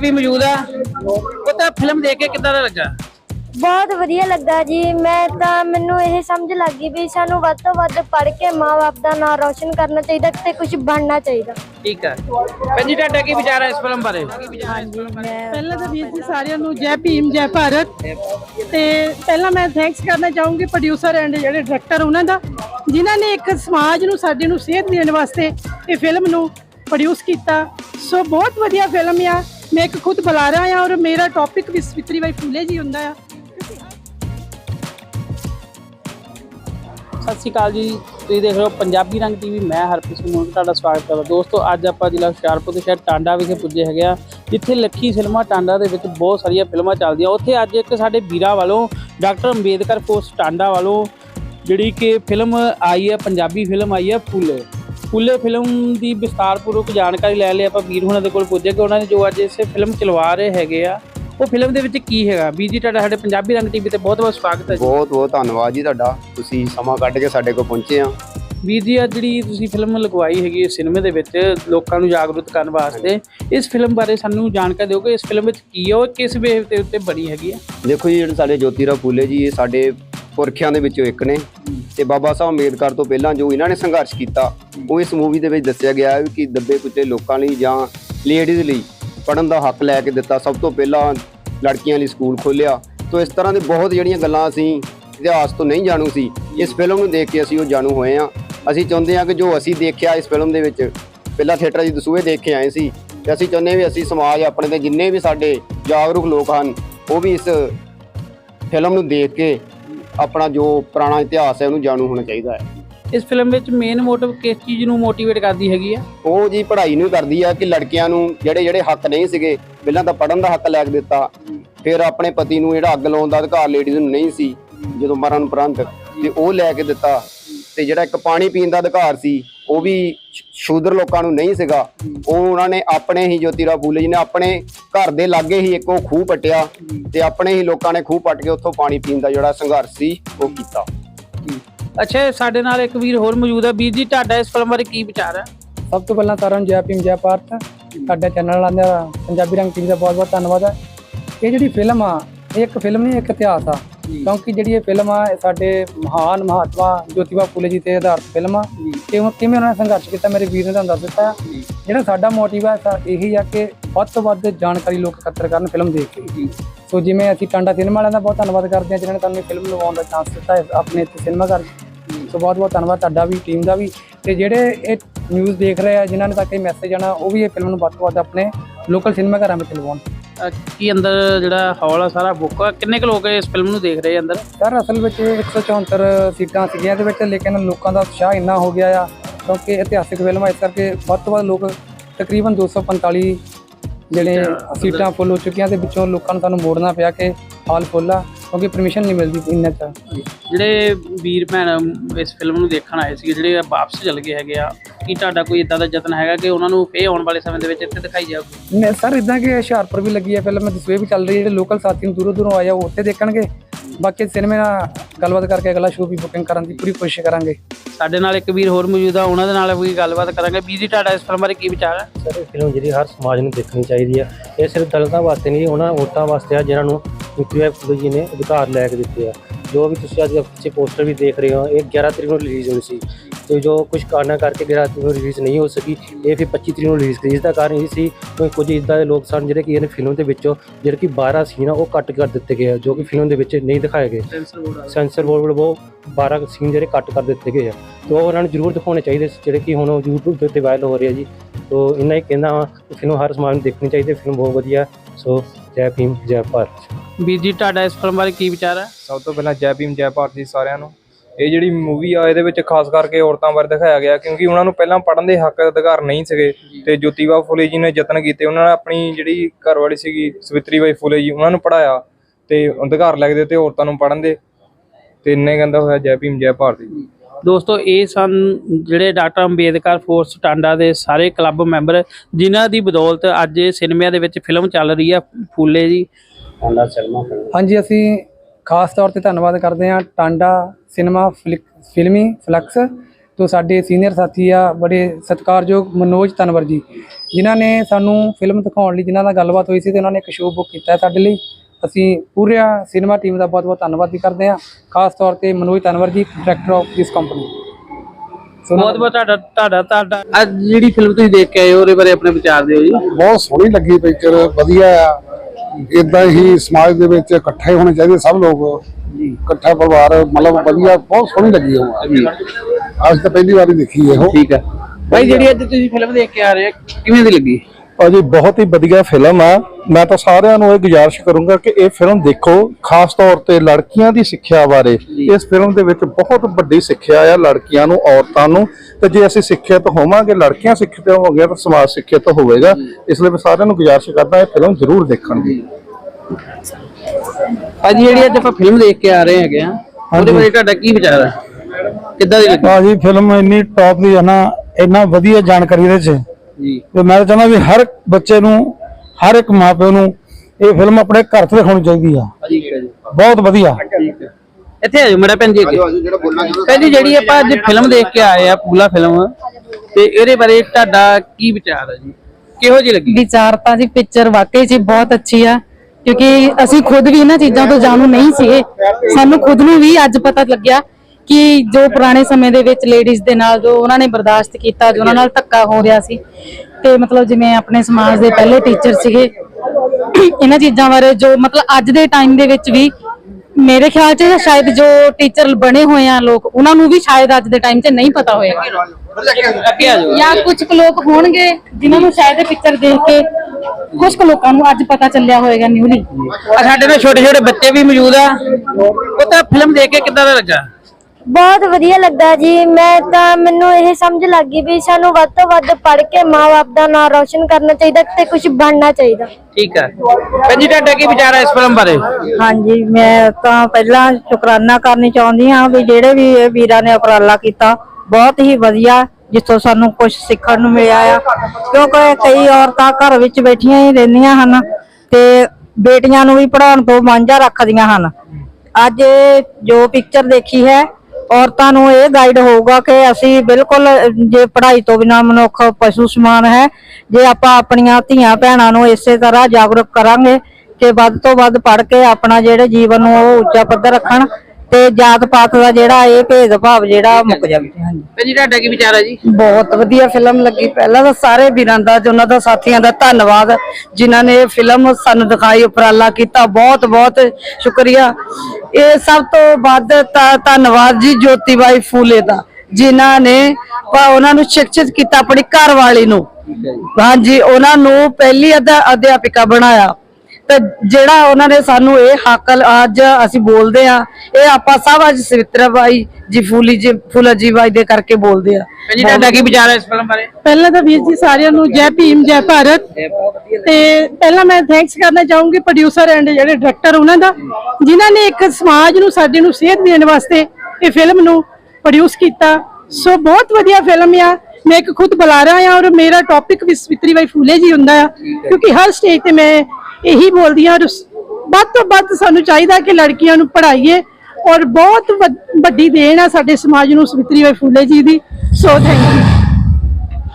ਵੀ ਮੌਜੂਦ ਆ। ਉਹ ਤਾਂ ਫਿਲਮ ਦੇਖ ਕੇ ਕਿੱਦਾਂ ਦਾ ਲੱਗਾ? ਬਹੁਤ ਵਧੀਆ ਲੱਗਾ ਜੀ। ਮੈਂ ਤਾਂ ਮੈਨੂੰ ਇਹ ਸਮਝ ਲੱਗ ਗਈ ਵੀ ਸਾਨੂੰ ਵੱਧ ਤੋਂ ਵੱਧ ਪੜ੍ਹ ਕੇ ਮਾਂ-ਬਾਪ ਦਾ ਨਾਮ ਰੌਸ਼ਨ ਕਰਨਾ ਚਾਹੀਦਾ ਤੇ ਕੁਝ ਬਣਨਾ ਚਾਹੀਦਾ। ਠੀਕ ਆ। ਪੰਜੀ ਤੁਹਾਡਾ ਕੀ ਵਿਚਾਰ ਹੈ ਇਸ ਫਿਲਮ ਬਾਰੇ? ਹਾਂਜੀ ਮੈਂ ਪਹਿਲਾਂ ਤਾਂ ਵੀਰ ਜੀ ਸਾਰਿਆਂ ਨੂੰ ਜੈ ਭੀਮ ਜੈ ਭਾਰਤ। ਤੇ ਪਹਿਲਾਂ ਮੈਂ ਥੈਂਕਸ ਕਰਨਾ ਚਾਹੂੰਗੀ ਪ੍ਰੋਡਿਊਸਰ ਐਂਡ ਜਿਹੜੇ ਡਾਇਰੈਕਟਰ ਉਹਨਾਂ ਦਾ ਜਿਨ੍ਹਾਂ ਨੇ ਇੱਕ ਸਮਾਜ ਨੂੰ ਸਾਡੇ ਨੂੰ ਸੇਧ ਦੇਣ ਵਾਸਤੇ ਇਹ ਫਿਲਮ ਨੂੰ ਪ੍ਰੋਡਿਊਸ ਕੀਤਾ। ਸੋ ਬਹੁਤ ਵਧੀਆ ਫਿਲਮ ਆ। ਮੈਂ ਇੱਕ ਖੁਦ ਬੁਲਾਰਾ ਆ ਔਰ ਮੇਰਾ ਟੌਪਿਕ ਵੀ ਸਵਿਤਰੀ ਬਾਈ ਫੂਲੇ ਜੀ ਹੁੰਦਾ ਆ। ਸਤਿ ਸ਼੍ਰੀ ਅਕਾਲ ਜੀ। ਤੁਸੀਂ ਦੇਖ ਰਹੇ ਹੋ ਪੰਜਾਬੀ ਰੰਗ ਟੀਵੀ। ਮੈਂ ਹਰਪ੍ਰੀਤ ਸਿੰਘ ਮੁੰਡਾ ਤੁਹਾਡਾ ਸਵਾਗਤ ਕਰਦਾ। ਦੋਸਤੋ, ਅੱਜ ਆਪਾਂ ਜ਼ਿਲ੍ਹਾ ਹੁਸ਼ਿਆਰਪੁਰ ਦੇ ਸ਼ਹਿਰ ਟਾਂਡਾ ਵਿਖੇ ਪੁੱਜੇ ਹੈਗੇ ਆ। ਜਿੱਥੇ ਲੱਖੀ ਸਿਨੇਮਾ ਟਾਂਡਾ ਦੇ ਵਿੱਚ ਬਹੁਤ ਸਾਰੀਆਂ ਫਿਲਮਾਂ ਚੱਲਦੀਆਂ। ਉੱਥੇ ਅੱਜ ਇੱਕ ਸਾਡੇ ਵੀਰਾਂ ਵੱਲੋਂ ਡਾਕਟਰ ਅੰਬੇਦਕਰ ਪੋਸਟ ਟਾਂਡਾ ਵੱਲੋਂ ਜਿਹੜੀ ਕਿ ਫਿਲਮ ਆਈ ਹੈ, ਪੰਜਾਬੀ ਫਿਲਮ ਆਈ ਹੈ, ਫੁੱਲੇ। ਫੁੱਲੇ ਫਿਲਮ ਦੀ ਵਿਸਤਾਰਪੂਰਵਕ ਜਾਣਕਾਰੀ ਲੈ ਲਈ ਆਪਾਂ ਵੀਰ ਹੁਣਾਂ ਦੇ ਕੋਲ ਪੁੱਜੇ ਕਿ ਉਹਨਾਂ ਨੇ ਜੋ ਅੱਜ ਇਸ ਫਿਲਮ ਚਲਵਾ ਰਹੇ ਹੈਗੇ ਆ ਉਹ ਫਿਲਮ ਦੇ ਵਿੱਚ ਕੀ ਹੈਗਾ? ਵੀਰ ਜੀ ਤੁਹਾਡਾ ਸਾਡੇ ਪੰਜਾਬੀ ਰੰਗ ਟੀਵੀ ਤੇ ਬਹੁਤ ਬਹੁਤ ਸਵਾਗਤ ਹੈ ਜੀ। ਬਹੁਤ ਬਹੁਤ ਧੰਨਵਾਦ ਜੀ ਤੁਹਾਡਾ। ਤੁਸੀਂ ਸਮਾਂ ਕੱਢ ਕੇ ਸਾਡੇ ਕੋਲ ਪਹੁੰਚੇ ਆ। ਵੀਰ ਜੀ ਆ ਜਿਹੜੀ ਤੁਸੀਂ ਫਿਲਮ ਲਗਵਾਈ ਹੈਗੀ ਹੈ ਸਿਨੇਮੇ ਦੇ ਵਿੱਚ ਲੋਕਾਂ ਨੂੰ ਜਾਗਰੂਕ ਕਰਨ ਵਾਸਤੇ ਇਸ ਫਿਲਮ ਬਾਰੇ ਸਾਨੂੰ ਜਾਣਕਾਰੀ ਦਿਓ ਕਿ ਇਸ ਫਿਲਮ ਵਿੱਚ ਕੀ ਹੈ ਉਹ ਕਿਸ ਵੇਵ ਦੇ ਉੱਤੇ ਬਣੀ ਹੈਗੀ ਹੈ? ਦੇਖੋ ਜੀ ਜਿਹੜੇ ਸਾਡੇ ਜੋਤੀਰਾਓ ਫੂਲੇ ਜੀ ਇਹ ਸਾਡੇ ਪੁਰਖਿਆਂ ਦੇ ਵਿੱਚੋਂ ਇੱਕ ਨੇ। ਤੇ ਬਾਬਾ ਸਾਹਿਬ ਅੰਬੇਦਕਰ ਤੋਂ ਪਹਿਲਾਂ ਜੋ ਇਹਨਾਂ ਨੇ ਸੰਘਰਸ਼ ਕੀਤਾ, ਉਹ ਇਸ ਮੂਵੀ ਦੇ ਵਿੱਚ ਦੱਸਿਆ ਗਿਆ ਹੈ ਕਿ ਦੱਬੇ ਕੁੱਤੇ ਲੋਕਾਂ ਲਈ ਜਾਂ ਲੇਡੀਜ਼ ਲਈ ਪੜਨ ਦਾ ਹੱਕ ਲੈ ਕੇ ਦਿੱਤਾ। ਸਭ ਤੋਂ ਪਹਿਲਾਂ ਲੜਕੀਆਂ ਲਈ ਸਕੂਲ ਖੋਲ੍ਹਿਆ। ਤੋਂ ਇਸ ਤਰ੍ਹਾਂ ਦੇ ਬਹੁਤ ਜਿਹੜੀਆਂ ਗੱਲਾਂ ਅਸੀਂ ਇਤਿਹਾਸ ਤੋਂ ਨਹੀਂ ਜਾਣੂ ਸੀ, ਇਸ ਫਿਲਮ ਨੂੰ ਦੇਖ ਕੇ ਅਸੀਂ ਉਹ ਜਾਣੂ ਹੋਏ ਆ ਅਸੀਂ ਚਾਹੁੰਦੇ ਹਾਂ ਕਿ ਜੋ ਅਸੀਂ ਦੇਖਿਆ ਇਸ ਫਿਲਮ ਦੇ ਵਿੱਚ, ਪਹਿਲਾਂ ਥੀਏਟਰ 'ਚ ਦਸੂਹੇ ਦੇਖ ਕੇ ਆਏ ਸੀ। ਤੇ ਅਸੀਂ ਚਾਹੁੰਦੇ ਹਾਂ ਵੀ ਅਸੀਂ ਸਮਾਜ ਆਪਣੇ ਦੇ ਜਿੰਨੇ ਵੀ ਸਾਡੇ ਜਾਗਰੂਕ ਲੋਕ ਹਨ, ਉਹ ਵੀ ਇਸ ਫਿਲਮ ਨੂੰ ਦੇਖ ਕੇ ਆਪਣਾ ਜੋ ਪੁਰਾਣਾ ਇਤਿਹਾਸ ਹੈ ਉਹਨੂੰ ਜਾਣੂ ਹੋਣਾ ਚਾਹੀਦਾ ਹੈ। ਇਸ ਫਿਲਮ ਵਿੱਚ ਮੇਨ ਮੋਟਿਵ ਕਿਸ ਚੀਜ਼ ਨੂੰ ਮੋਟੀਵੇਟ ਕਰਦੀ ਹੈਗੀ ਆ? ਉਹ ਜੀ ਪੜ੍ਹਾਈ ਨੂੰ ਕਰਦੀ ਆ ਕਿ ਲੜਕਿਆਂ ਨੂੰ ਜਿਹੜੇ ਜਿਹੜੇ ਹੱਕ ਨਹੀਂ ਸੀਗੇ ਪਹਿਲਾਂ ਤਾਂ ਪੜ੍ਹਨ ਦਾ ਹੱਕ ਲੈ ਕੇ ਦਿੱਤਾ ਫਿਰ ਆਪਣੇ ਪਤੀ ਨੂੰ ਜਿਹੜਾ ਅੱਗ ਲਾਉਣ ਦਾ ਅਧਿਕਾਰ ਲੇਡੀਜ਼ ਨੂੰ ਨਹੀਂ ਸੀ ਜਦੋਂ ਮਰਨ ਉਪਰੰਤ ਤੇ ਉਹ ਲੈ ਕੇ ਦਿੱਤਾ ਤੇ ਜਿਹੜਾ ਇੱਕ ਪਾਣੀ ਪੀਣ ਦਾ ਅਧਿਕਾਰ ਸੀ ਉਹ ਵੀ ਸ਼ੂਦਰ ਲੋਕਾਂ ਨੂੰ ਨਹੀਂ ਸੀਗਾ। ਉਹ ਉਹਨਾਂ ਨੇ ਆਪਣੇ ਹੀ ਜੋਤੀਰਾਓ ਫੂਲੇ ਜੀ ਨੇ ਆਪਣੇ ਘਰ ਦੇ ਲਾਗੇ ਹੀ ਇੱਕ ਉਹ ਖੂਹ ਪੱਟਿਆ ਤੇ ਆਪਣੇ ਹੀ ਲੋਕਾਂ ਨੇ ਖੂਹ ਪੱਟ ਕੇ ਉੱਥੋਂ ਪਾਣੀ ਪੀਣ ਦਾ ਜਿਹੜਾ ਸੰਘਰਸ਼ ਸੀ ਉਹ ਕੀਤਾ। ਅੱਛਾ ਸਾਡੇ ਨਾਲ ਇੱਕ ਵੀਰ ਹੋਰ ਮੌਜੂਦ ਹੈ ਵੀਰ ਜੀ ਤੁਹਾਡਾ ਇਸ ਫਿਲਮ ਬਾਰੇ ਕੀ ਵਿਚਾਰ ਹੈ? ਸਭ ਤੋਂ ਪਹਿਲਾਂ ਸਾਰਿਆਂ ਨੂੰ ਜੈ ਭੀਮ ਜੈ ਭਾਰਤ। ਸਾਡੇ ਚੈਨਲ ਵਾਲਿਆਂ ਦਾ ਪੰਜਾਬੀ ਰੰਗ ਟੀਵੀ ਦਾ ਬਹੁਤ ਬਹੁਤ ਧੰਨਵਾਦ ਹੈ। ਇਹ ਜਿਹੜੀ ਫਿਲਮ ਆ ਇਹ ਇੱਕ ਫਿਲਮ ਨਹੀਂ ਇੱਕ ਇਤਿਹਾਸ ਆ। ਕਿਉਂਕਿ ਜਿਹੜੀ ਇਹ ਫਿਲਮ ਆ ਇਹ ਸਾਡੇ ਮਹਾਨ ਮਹਾਤਮਾ ਜੋਤੀਬਾ ਫੂਲੇ ਜੀ ਤੇ ਆਧਾਰਿਤ ਫਿਲਮ ਆ। ਤੇ ਉਹ ਕਿਵੇਂ ਉਹਨਾਂ ਨੇ ਸੰਘਰਸ਼ ਕੀਤਾ ਮੇਰੇ ਵੀਰ ਨੇ ਤੁਹਾਨੂੰ ਦੱਸ ਦਿੱਤਾ। ਆ ਜਿਹੜਾ ਸਾਡਾ ਮੋਟਿਵ ਸਾ- ਇਹੀ ਆ ਕਿ ਵੱਧ ਤੋਂ ਵੱਧ ਜਾਣਕਾਰੀ ਲੋਕ ਇਕੱਤਰ ਕਰਨ ਫਿਲਮ ਦੇਖ ਕੇ। ਸੋ ਜਿਵੇਂ ਅਸੀਂ ਟਾਂਡਾ ਸਿਨੇਮਾ ਵਾਲਿਆਂ ਦਾ ਬਹੁਤ ਧੰਨਵਾਦ ਕਰਦੇ ਹਾਂ ਜਿਨ੍ਹਾਂ ਨੇ ਸਾਨੂੰ ਫਿਲਮ ਲਗਾਉਣ ਦਾ ਚਾਂਸ ਦਿੱਤਾ ਆਪਣੇ ਇੱਥੇ ਸਿਨੇਮਾ ਘਰ। ਸੋ ਬਹੁਤ ਬਹੁਤ ਧੰਨਵਾਦ ਤੁਹਾਡਾ ਵੀ ਟੀਮ ਦਾ ਵੀ। ਤੇ ਜਿਹੜੇ ਇਹ ਨਿਊਜ਼ ਦੇਖ ਰਹੇ ਆ ਜਿਨ੍ਹਾਂ ਨੇ ਤੱਕ ਇਹ ਮੈਸੇਜ ਆਣਾ ਉਹ ਵੀ ਇਹ ਫਿਲਮ ਨੂੰ ਵੱਧ ਤੋਂ ਵੱਧ ਆਪਣੇ ਲੋਕਲ ਸਿਨੇਮਾ ਘਰਾਂ ਵਿੱਚ ਲਗਾਉਣ ਅਹ ਕੀ ਅੰਦਰ ਜਿਹੜਾ ਹਾਲ ਆ ਸਾਰਾ ਬੁੱਕ ਆ? ਕਿੰਨੇ ਕੁ ਲੋਕ ਇਸ ਫਿਲਮ ਨੂੰ ਦੇਖ ਰਹੇ ਆ ਅੰਦਰ? ਸਰ ਅਸਲ ਵਿੱਚ ਇਹ 174 ਸੀਟਾਂ ਸੀਗੀਆਂ ਇਹਦੇ ਵਿੱਚ ਲੇਕਿਨ ਲੋਕਾਂ ਦਾ ਉਤਸ਼ਾਹ ਇੰਨਾ ਹੋ ਗਿਆ ਆ ਕਿਉਂਕਿ ਇਤਿਹਾਸਿਕ ਫਿਲਮ ਆ ਇਸ ਕਰਕੇ ਵੱਧ ਤੋਂ ਵੱਧ ਲੋਕ ਤਕਰੀਬਨ 245 ਜਿਹੜੇ ਸੀਟਾਂ ਫੁੱਲ ਹੋ ਚੁੱਕੀਆਂ ਤੇ ਵਿੱਚੋਂ ਲੋਕਾਂ ਨੂੰ ਸਾਨੂੰ ਮੋੜਨਾ ਪਿਆ ਕਿ ਹਾਲ ਫੁੱਲ ਆ ਕਿਉਂਕਿ ਪਰਮਿਸ਼ਨ ਨਹੀਂ ਮਿਲਦੀ ਇੰਨੇ ਚ ਜਿਹੜੇ ਵੀਰ ਭੈਣ ਇਸ ਫਿਲਮ ਨੂੰ ਦੇਖਣ ਆਏ ਸੀ ਜਿਹੜੇ ਵਾਪਸ ਚਲ ਗਏ ਹੈਗੇ ਆ ਕੀ ਤੁਹਾਡਾ ਕੋਈ ਇਦਾਂ ਦਾ ਯਤਨ ਹੈਗਾ ਕਿ ਉਹਨਾਂ ਨੂੰ ਫੇਰ ਆਉਣ ਵਾਲੇ ਸਮੇਂ ਦੇ ਵਿੱਚ ਇੱਥੇ ਦਿਖਾਈ ਜਾਊਗੀ? ਮੈਂ ਸਰ ਇਦਾਂ ਕਿ ਹੁਸ਼ਿਆਰਪੁਰ ਵੀ ਲੱਗੀ ਹੈ ਫਿਲਮ ਦਸਵੇ ਵੀ ਚੱਲ ਰਹੀ ਹੈ ਜਿਹੜੇ ਲੋਕਲ ਸਾਥੀ ਨੂੰ ਦੂਰੋਂ ਦੂਰੋਂ ਆਏ ਆ ਉਹ ਉੱਥੇ ਦੇਖਣਗੇ। ਬਾਕੀ ਸਿਨੇਮੇ ਨਾਲ ਗੱਲਬਾਤ ਕਰਕੇ ਅਗਲਾ ਸ਼ੋਅ ਵੀ ਬੁਕਿੰਗ ਕਰਨ ਦੀ ਪੂਰੀ ਕੋਸ਼ਿਸ਼ ਕਰਾਂਗੇ। ਸਾਡੇ ਨਾਲ ਇੱਕ ਵੀਰ ਹੋਰ ਮੌਜੂਦ ਆ ਉਹਨਾਂ ਦੇ ਨਾਲ ਵੀ ਗੱਲਬਾਤ ਕਰਾਂਗੇ। ਵੀਰ ਜੀ ਤੁਹਾਡਾ ਇਸ ਫਿਲਮ ਬਾਰੇ ਕੀ ਵਿਚਾਰ ਹੈ? ਸਰ ਇਹ ਫਿਲਮ ਜਿਹੜੀ ਹਰ ਸਮਾਜ ਨੂੰ ਦੇਖਣੀ ਚਾਹੀਦੀ ਹੈ ਇਹ ਸਿਰਫ ਦਲਿਤਾਂ ਵਾਸਤੇ ਨਹੀਂ ਉਹਨਾਂ ਔਰਤਾਂ ਵਾਸਤੇ ਆ ਜਿਨ੍ਹਾਂ ਨੂੰ ਫੂਲੇ ਜੀ ਨੇ ਅਧਿਕਾਰ ਲੈ ਕੇ ਦਿੱਤੇ ਆ। ਜੋ ਵੀ ਤੁਸੀਂ ਅੱਜ ਪਿੱਛੇ ਪੋਸਟਰ ਵੀ ਦੇਖ ਰਹੇ ਹੋ ਇਹ 11 ਤਰੀਕ ਨੂੰ ਰਿਲੀਜ਼ ਹੋਣੀ ਸੀ। ਤੇ ਜੋ ਕੁਝ ਕਾਰਨਾਂ ਕਰਕੇ 11 ਤਰੀਕ ਨੂੰ ਰਿਲੀਜ਼ ਨਹੀਂ ਹੋ ਸਕੀ ਇਹ ਫਿਰ 25 ਤਰੀਕ ਨੂੰ ਰਿਲੀਜ਼ ਇਸ ਦਾ ਕਾਰਨ ਇਹ ਸੀ ਕਿ ਕੁਝ ਇਦਾਂ ਦੇ ਲੋਕ ਸਨ ਜਿਹੜੇ ਕਿ ਇਹ ਫਿਲਮ ਦੇ ਵਿੱਚੋਂ ਜਿਹੜੇ ਕਿ 12 ਸੀਨ ਆ ਉਹ ਕੱਟ ਕਰ ਦਿੱਤੇ ਗਏ ਆ ਜੋ ਕਿ ਫਿਲਮ ਦੇ ਵਿੱਚ ਨਹੀਂ ਦਿਖਾਏ ਗਏ। ਸੈਂਸਰ ਬੋਰਡ ਸੈਂਸਰ ਬੋਰਡ ਵੱਲੋਂ ਉਹ 12 ਸੀਨ ਜਿਹੜੇ ਕੱਟ ਕਰ ਦਿੱਤੇ ਗਏ ਆ। ਤੇ ਉਹ ਉਹਨਾਂ ਨੂੰ ਜ਼ਰੂਰ ਦਿਖਾਉਣੇ ਚਾਹੀਦੇ ਸੀ ਜਿਹੜੇ ਕਿ ਹੁਣ ਉਹ YouTube ਦੇ ਉੱਤੇ ਵਾਇਰਲ ਹੋ ਰਹੇ ਆ ਜੀ। ਤੋ ਇੰਨਾ ਹੀ ਕਹਿੰਦਾ ਹਾਂ ਕਿ ਫਿਲਮ ਹਰ ਸਮਾਜ ਨੂੰ ਦੇਖਣੀ ਚਾਹੀਦੀ ਹੈ ਫਿਲਮ ਬਹੁਤ ਵਧੀਆ। ਸੋ ਜੈ ਭੀਮ ਜੈ ਭਾਰਤ। ਵੀਰ ਜੀ ਤੁਹਾਡਾ ਇਸ ਫਿਲਮ ਬਾਰੇ ਕੀ ਵਿਚਾਰ ਹੈ? ਸਭ ਤੋਂ ਪਹਿਲਾਂ ਜੈ ਭੀਮ ਜੈ ਭਾਰਤ ਜੀ ਸਾਰਿਆਂ ਨੂੰ। ਇਹ ਜਿਹੜੀ ਮੂਵੀ ਆ ਇਹਦੇ ਵਿੱਚ ਖਾਸ ਕਰਕੇ ਔਰਤਾਂ ਬਾਰੇ ਦਿਖਾਇਆ ਗਿਆ ਕਿਉਂਕਿ ਉਹਨਾਂ ਨੂੰ ਪਹਿਲਾਂ ਪੜ੍ਹਨ ਦੇ ਹੱਕ ਅਧਿਕਾਰ ਨਹੀਂ ਸੀਗੇ। ਤੇ ਜੋਤੀਬਾ ਫੁਲੇ ਜੀ ਨੇ ਯਤਨ ਕੀਤੇ ਉਹਨਾਂ ਨੇ ਆਪਣੀ ਜਿਹੜੀ ਘਰਵਾਲੀ ਸੀਗੀ ਸਵਿਤਰੀ ਬਾਈ ਫੁਲੇ ਜੀ ਉਹਨਾਂ ਨੂੰ ਪੜਾਇਆ ਤੇ ਅਧਿਕਾਰ ਲੈ ਕੇ ਦਿੱਤੇ ਔਰਤਾਂ ਨੂੰ ਪੜ੍ਹਨ ਦੇ। ਤੇ ਇੰਨੇ ਕਹਿੰਦਾ ਹੋਇਆ ਜੈ ਭੀਮ ਜੈ ਭਾਰਤ। ਜੀ ਦੋਸਤੋ ਇਹ ਸਨ ਜਿਹੜੇ ਡਾਕਟਰ ਅੰਬੇਦਕਰ ਫੋਰਸ ਟਾਂਡਾ ਦੇ ਸਾਰੇ ਕਲੱਬ ਮੈਂਬਰ ਜਿਨ੍ਹਾਂ ਦੀ ਬਦੌਲਤ ਅੱਜ ਇਹ ਸਿਨੇਮਿਆਂ ਦੇ ਵਿੱਚ ਫਿਲਮ ਚੱਲ ਰਹੀ ਆ ਫੂਲੇ ਜੀ। ਹਾਂਜੀ ਅਸੀਂ ਖਾਸ ਤੌਰ ਤੇ ਧੰਨਵਾਦ ਕਰਦੇ ਹਾਂ ਟਾਂਡਾ ਸਿਨੇਮਾ ਫਲਿਕ- ਫਿਲਮੀ ਫਲੈਕਸ ਤੋਂ ਸਾਡੇ ਸੀਨੀਅਰ ਸਾਥੀ ਆ ਬੜੇ ਸਤਿਕਾਰਯੋਗ ਮਨੋਜ ਤਨਵਰ ਜੀ ਜਿਨ੍ਹਾਂ ਨੇ ਸਾਨੂੰ ਫਿਲਮ ਦਿਖਾਉਣ ਲਈ ਜਿਨ੍ਹਾਂ ਨਾਲ ਗੱਲਬਾਤ ਹੋਈ ਸੀ ਤੇ ਉਹਨਾਂ ਨੇ ਇੱਕ ਸ਼ੋਅ ਬੁੱਕ ਕੀਤਾ ਹੈ ਸਾਡੇ ਲਈ। ਅਸੀਂ ਪੂਰਾ ਸਿਨੇਮਾ ਟੀਮ ਦਾ ਬਹੁਤ ਬਹੁਤ ਧੰਨਵਾਦ ਵੀ ਕਰਦੇ ਹਾਂ। ਖਾਸ ਤੌਰ ਤੇ ਮਨੋਜ ਤਨਵਰ ਜੀ ਡਾਇਰੈਕਟਰ ਆਫ ਦਿਸ ਕੰਪਨੀ ਬਹੁਤ ਬਹੁਤ ਤੁਹਾਡਾ ਤੁਹਾਡਾ ਤੁਹਾਡਾ। ਅੱਜ ਜਿਹੜੀ ਫਿਲਮ ਤੁਸੀਂ ਦੇਖ ਕੇ ਆਏ ਹੋ ਉਹਦੇ ਬਾਰੇ ਆਪਣੇ ਵਿਚਾਰ ਦਿਓ ਜੀ। ਬਹੁਤ ਸੋਹਣੀ ਲੱਗੀ ਪਿਕਚਰ ਵਧੀਆ ਆ। ਇਦਾਂ ਹੀ ਸਮਾਜ ਦੇ ਵਿੱਚ ਇਕੱਠੇ ਹੋਣੇ ਚਾਹੀਦੇ ਸਭ ਲੋਕ। ਇਕੱਠਾ ਪਰਿਵਾਰ ਮਤਲਬ ਵਧੀਆ ਬਹੁਤ ਸੋਹਣੀ ਲੱਗੀ ਉਹ। ਅੱਜ ਤਾਂ ਪਹਿਲੀ ਵਾਰੀ ਦੇਖੀ ਇਹੋ। ਠੀਕ ਹੈ। ਭਾਈ ਜਿਹੜੀ ਅੱਜ ਤੁਸੀਂ ਫਿਲਮ ਦੇਖ ਕੇ ਆ ਰਹੇ ਹੋ ਕਿਵੇਂ ਦੀ ਲੱਗੀ? ਭਾਜੀ ਬਹੁਤ ਹੀ ਵਧੀਆ ਫਿਲਮ ਆ। ਮੈਂ ਤਾਂ ਸਾਰਿਆਂ ਨੂੰ ਇਹ ਗੁਜ਼ਾਰਿਸ਼ ਕਰੂੰਗਾ ਕਿ ਇਹ ਫਿਲਮ ਦੇਖੋ ਖਾਸ ਤੌਰ ਤੇ ਲੜਕੀਆਂ ਦੀ ਸਿੱਖਿਆ ਬਾਰੇ। ਇਸ ਫਿਲਮ ਦੇ ਵਿੱਚ ਬਹੁਤ ਵੱਡੀ ਸਿੱਖਿਆ ਆ ਲੜਕੀਆਂ ਨੂੰ ਔਰਤਾਂ ਨੂੰ। ਤੇ ਜੇ ਅਸੀਂ ਸਿੱਖਿਅਤ ਹੋਵਾਂਗੇ ਲੜਕੀਆਂ ਸਿੱਖਿਅਤ ਹੋਣਗੀਆਂ ਤਾਂ ਸਮਾਜ ਸਿੱਖਿਅਤ ਹੋਵੇਗਾ। ਇਸ ਲਈ ਮੈਂ ਸਾਰਿਆਂ ਨੂੰ ਗੁਜ਼ਾਰਿਸ਼ ਕਰਦਾ ਇਹ ਫਿਲਮ ਜ਼ਰੂਰ ਦੇਖਣ ਦੀ ਭਾਜੀ ਜਿਹੜੀ ਅੱਜ ਆਪਾਂ ਫਿਲਮ ਦੇਖ ਕੇ ਆ ਰਹੇ ਹੈਗੇ ਆ ਉਹਦੇ ਬਾਰੇ ਤੁਹਾਡਾ ਕੀ ਵਿਚਾਰ ਹੈ ਕਿੱਦਾਂ ਦੀ ਲੱਗੀ? ਭਾਜੀ ਫਿਲਮ ਇੰਨੀ ਟੌਪ ਦੀ ਹੈ ਨਾ ਇੰਨਾ ਵਧੀਆ ਜਾਣਕਾਰੀ ਇਹਦੇ 'ਚ। ਜੀ। ਤੇ ਮੈਂ ਤਾਂ ਚਾਹੁੰਦਾ ਵੀ ਹਰ ਬੱਚੇ ਨੂੰ ਹਰ ਇੱਕ ਮਾਪਿਓ ਨੂੰ ਇਹ ਫਿਲਮ ਆਪਣੇ ਘਰ 'ਚ ਦਿਖਾਉਣੀ ਚਾਹੀਦੀ ਆ। ਠੀਕ ਹੈ ਜੀ। ਬਹੁਤ ਵਧੀਆ। ਇੱਥੇ ਆਜੋ ਮੇਰਾ ਭੈਣ ਜੀ ਅੱਗੇ ਜਿਹੜਾ ਬੋਲਣਾ ਭੈਣ ਜੀ ਜਿਹੜੀ ਆਪਾਂ ਅੱਜ ਫਿਲਮ ਦੇਖ ਕੇ ਆਏ ਆ ਪੂਲਾ ਫਿਲਮ ਤੇ ਇਹਦੇ ਬਾਰੇ ਤੁਹਾਡਾ ਕੀ ਵਿਚਾਰ ਹੈ ਜੀ? ਕਿਹੋ ਜੀ ਲੱਗੀ? ਵਿਚਾਰ ਤਾਂ ਜੀ ਪਿਕਚਰ ਵਾਕਈ ਜੀ ਬਹੁਤ ਅੱਛੀ ਆ ਕਿਉਂਕਿ ਅਸੀਂ ਖੁਦ ਵੀ ਇਹਨਾਂ ਚੀਜ਼ਾਂ ਤੋਂ ਜਾਣੂ ਨਹੀਂ ਸੀਗੇ। ਸਾਨੂੰ ਖੁਦ ਨੂੰ ਵੀ ਅੱਜ ਪਤਾ ਲੱਗਿਆ ਕਿ ਜੋ ਪੁਰਾਣੇ ਸਮੇਂ ਦੇ ਵਿੱਚ ਲੇਡੀਜ਼ ਦੇ ਨਾਲ ਜੋ ਉਹਨਾਂ ਨੇ ਬਰਦਾਸ਼ਤ ਕੀਤਾ, ਜੋ ਉਹਨਾਂ ਨਾਲ ਧੱਕਾ ਹੋ ਰਿਹਾ ਸੀ, ਤੇ ਮਤਲਬ ਜਿਵੇਂ ਆਪਣੇ ਸਮਾਜ ਦੇ ਪਹਿਲੇ ਟੀਚਰ ਸੀਗੇ, ਇਹਨਾਂ ਚੀਜ਼ਾਂ ਬਾਰੇ ਜੋ ਮਤਲਬ ਅੱਜ ਦੇ ਟਾਈਮ ਦੇ ਵਿੱਚ ਵੀ ਮੇਰੇ ਖਿਆਲ 'ਚ ਸ਼ਾਇਦ ਜੋ ਟੀਚਰ ਬਣੇ ਹੋਏ ਆ ਲੋਕ, ਉਹਨਾਂ ਨੂੰ ਵੀ ਸ਼ਾਇਦ ਅੱਜ ਦੇ ਟਾਈਮ 'ਚ ਨਹੀਂ ਪਤਾ ਹੋਏਗਾ। ਜਾਂ ਕੁਝ ਕੁ ਲੋਕ ਹੋਣਗੇ ਜਿਨ੍ਹਾਂ ਨੂੰ ਸ਼ਾਇਦ ਇਹ ਪਿਕਚਰ ਦੇਖ ਕੇ ਕੁਝ ਕੁ ਲੋਕਾਂ ਨੂੰ ਅੱਜ ਪਤਾ ਚੱਲਿਆ ਹੋਵੇਗਾ ਨਿਊਲੀ ਸਾਡੇ ਨਾਲ ਛੋਟੇ ਛੋਟੇ ਬੱਚੇ ਵੀ ਮੌਜੂਦ ਆ। ਉਹ ਤਾਂ ਫਿਲਮ ਦੇਖ ਕੇ ਕਿੱਦਾਂ ਦਾ ਲੱਗਾ? ਬਹੁਤ ਵਧੀਆ ਲੱਗਾ ਜੀ। ਮੈਂ ਤਾਂ ਮੈਨੂੰ ਇਹ ਸਮਝ ਲੱਗ ਗਈ ਵੀ ਸਾਨੂੰ ਵੱਧ ਤੋਂ ਵੱਧ ਪੜ੍ਹ ਕੇ ਮਾਂ-ਬਾਪ ਦਾ ਨਾਮ ਰੌਸ਼ਨ ਕਰਨਾ ਚਾਹੀਦਾ ਤੇ ਕੁਝ ਬਣਨਾ ਚਾਹੀਦਾ। ਠੀਕ ਹੈ ਭੈਣ ਜੀ ਤੁਹਾਡਾ ਕੀ ਵਿਚਾਰ ਹੈ ਇਸ ਫਿਲਮ ਬਾਰੇ? ਹਾਂਜੀ ਮੈਂ ਤਾਂ ਪਹਿਲਾਂ ਸ਼ੁਕਰਾਨਾ ਕਰਨੀ ਚਾਹੁੰਦੀ ਹਾਂ ਵੀ ਜਿਹੜੇ ਵੀ ਇਹ ਵੀਰਾਂ ਨੇ ਉਪਰਾਲਾ ਕੀਤਾ ਬਹੁਤ ਹੀ ਵਧੀਆ ਜਿੱਥੋਂ ਸਾਨੂੰ ਕੁਝ ਸਿੱਖਣ ਨੂੰ ਮਿਲਿਆ ਆ। ਕਿਉਂਕਿ ਕਈ ਔਰਤਾਂ ਘਰ ਵਿੱਚ ਬੈਠੀਆਂ ਹੀ ਰਹਿੰਦੀਆਂ ਹਨ ਤੇ ਬੇਟੀਆਂ ਨੂੰ ਵੀ ਪੜਾਉਣ ਤੋਂ ਵਾਂਝਾ ਰੱਖਦੀਆਂ ਹਨ। ਅੱਜ ਜੋ ਪਿਕਚਰ ਦੇਖੀ ਹੈ ਔਰਤਾਂ ਨੂੰ ਇਹ ਗਾਈਡ ਹੋਊਗਾ ਕਿ ਅਸੀਂ ਬਿਲਕੁਲ, ਜੇ ਪੜ੍ਹਾਈ ਤੋਂ ਬਿਨਾਂ ਮਨੁੱਖ ਪਸ਼ੂ ਸਮਾਨ ਹੈ, ਜੇ ਆਪਾਂ ਆਪਣੀਆਂ ਧੀਆਂ ਭੈਣਾਂ ਨੂੰ ਇਸੇ ਤਰ੍ਹਾਂ ਜਾਗਰੂਕ ਕਰਾਂਗੇ ਕਿ ਵੱਧ ਤੋਂ ਵੱਧ ਪੜ੍ਹ ਕੇ ਆਪਣਾ ਜਿਹੜੇ ਜੀਵਨ ਨੂੰ ਉਹ ਉੱਚਾ ਪੱਧਰ ਰੱਖਣ ਤੇ ਜਾਤ ਪਾਤ ਦਾ ਜਿਹੜਾ ਇਹ ਭੇਦਭਾਵ ਜਿਹੜਾ ਮੁੱਕ ਜਾਵੇ। ਹਾਂਜੀ। ਭੈਣ ਜੀ ਤੁਹਾਡਾ ਕੀ ਵਿਚਾਰ ਹੈ ਜੀ? ਬਹੁਤ ਵਧੀਆ ਫਿਲਮ ਲੱਗੀ। ਪਹਿਲਾਂ ਤਾਂ ਸਾਰੇ ਵੀਰਾਂ ਦਾ ਤੇ ਉਹਨਾਂ ਦਾ ਸਾਥੀਆਂ ਦਾ ਧੰਨਵਾਦ। ਜਿਨ੍ਹਾਂ ਨੇ ਇਹ ਫਿਲਮ ਸਾਨੂੰ ਦਿਖਾਈ ਉਪਰਾਲਾ ਕੀਤਾ। ਬਹੁਤ ਬਹੁਤ ਸ਼ੁਕਰੀਆ। ਇਹ ਸਭ ਤੋਂ ਵੱਧ ਤਾਂ ਧੰਨਵਾਦ ਜੀ ਜੋਤੀਬਾਈ ਫੂਲੇ ਦਾ। ਜਿਨ੍ਹਾਂ ਨੇ ਉਹਨਾਂ ਨੂੰ ਸਿੱਖਿਤ ਕੀਤਾ ਆਪਣੀ ਘਰ ਵਾਲੀ ਨੂੰ ਹਾਂਜੀ ਉਹਨਾਂ ਨੂੰ ਪਹਿਲੀ ਅਧਿਆ- ਅਧਿਆਪਿਕਾ ਬਣਾਇਆ। ਤੇ ਜਿਹੜਾ ਉਹਨਾਂ ਨੇ ਸਾਨੂੰ ਇਹ ਹੱਕ ਅੱਜ ਅਸੀਂ ਬੋਲਦੇ ਆ ਇਹ ਆਪਾਂ ਸਭ ਅੱਜ ਸਵਿਤਰਾ ਬਾਈ ਜੀ ਫੂਲੀ ਜੀ ਫੂਲਾ ਜੀ ਬਾਈ ਦੇ ਕਰਕੇ ਬੋਲਦੇ ਆ ਜੀ ਤੁਹਾਡਾ ਕੀ ਵਿਚਾਰ ਹੈ ਇਸ ਫਿਲਮ ਬਾਰੇ? ਪਹਿਲਾਂ ਤਾਂ ਵੀਰ ਜੀ ਸਾਰਿਆਂ ਨੂੰ ਜੈ ਭੀਮ ਜੈ ਭਾਰਤ। ਤੇ ਪਹਿਲਾਂ ਮੈਂ ਥੈਂਕਸ ਕਰਨਾ ਚਾਹੂੰਗੀ ਪ੍ਰੋਡਿਊਸਰ ਐਂਡ ਜਿਹੜੇ ਡਾਇਰੈਕਟਰ ਉਹਨਾਂ ਦਾ ਜਿਨ੍ਹਾਂ ਨੇ ਇੱਕ ਸਮਾਜ ਨੂੰ ਸਾਡੇ ਨੂੰ ਸੇਧ ਦੇਣ ਵਾਸਤੇ ਇਹ ਫਿਲਮ ਨੂੰ ਪ੍ਰੋਡਿਊਸ ਕੀਤਾ। ਸੋ ਬਹੁਤ ਵਧੀਆ ਫਿਲਮ ਆ। ਮੈਂ ਇੱਕ ਖੁਦ ਬੁਲਾਰਾ ਆ ਔਰ ਮੇਰਾ ਟੌਪਿਕ ਵੀ ਸਵਿਤਰੀ ਬਾਈ ਫੂਲੇ ਜੀ ਹੁੰਦਾ ਆ ਕਿਉਂਕਿ ਹਰ ਸਟੇਜ ਤੇ ਮੈਂ ਇਹੀ ਬੋਲਦੀ ਸ- ਵੱਧ ਤੋਂ ਵੱਧ ਸਾਨੂੰ ਚਾਹੀਦਾ ਕਿ ਲੜਕੀਆਂ ਨੂੰ ਪੜ੍ਹਾਈਏ ਔਰ ਬਹੁਤ ਵੱਡ- ਵੱਡੀ ਦੇਣ ਆ ਸਾਡੇ ਸਮਾਜ ਨੂੰ ਸਵਿਤਰੀ ਬਾਈ ਫੂਲੇ ਜੀ ਦੀ। ਸੋ ਥੈਂਕ ਯੂ